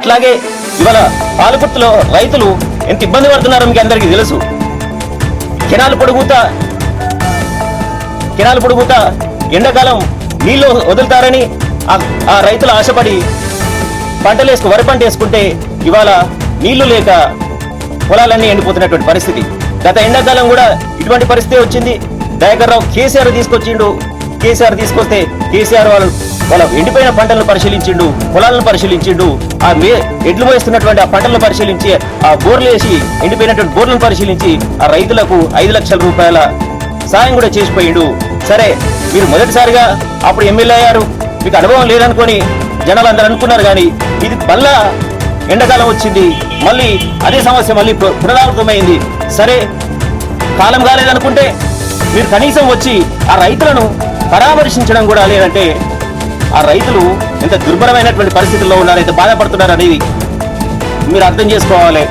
అట్లాగే ఇవాళ పాలకుర్తిలో రైతులు ఎంత ఇబ్బంది పడుతున్నారో మీకు అందరికీ తెలుసు. కిరాలు పొడుగుతా కిరాలు పొడుగుతా ఎండాకాలం నీళ్ళు వదులుతారని ఆ- ఆ రైతులు ఆశపడి పంటలు వేసుకు వరి పంట వేసుకుంటే ఇవాళ నీళ్ళు లేక పొలాలన్నీ ఎండిపోతున్నటువంటి పరిస్థితి. గత ఎండాకాలం కూడా ఇటువంటి పరిస్థితి వచ్చింది. దయాకర్ రావు కేసీఆర్ తీసుకొచ్చిండు. కేసీఆర్ తీసుకొస్తే కేసీఆర్ వాళ్ళు వాళ్ళ ఎండిపోయిన పంటలను పరిశీలించిండు పొలాలను పరిశీలించిండు ఆ మే ఎడ్లు వేస్తున్నటువంటి ఆ పంటలను పరిశీలించి ఆ బోర్లు వేసి ఎండిపోయినటువంటి బోర్లను పరిశీలించి ఆ రైతులకు ఐదు లక్షల రూపాయల సాయం కూడా చేసిపోయిండు సరే మీరు మొదటిసారిగా అప్పుడు ఎమ్మెల్యే అయ్యారు. మీకు అనుభవం లేదనుకొని జనాలు అందరూ అనుకున్నారు కానీ ఇది మళ్ళా ఎండాకాలం వచ్చింది. మళ్ళీ అదే సమస్య మళ్ళీ పునరావృతమైంది. సరే కాలం కాలేదనుకుంటే మీరు కనీసం వచ్చి ఆ రైతులను పరామర్శించడం కూడా లేదంటే ఆ రైతులు ఎంత దుర్భరమైనటువంటి పరిస్థితుల్లో ఉన్నారు ఎంత బాధపడుతున్నారు మీరు అర్థం చేసుకోవాలి.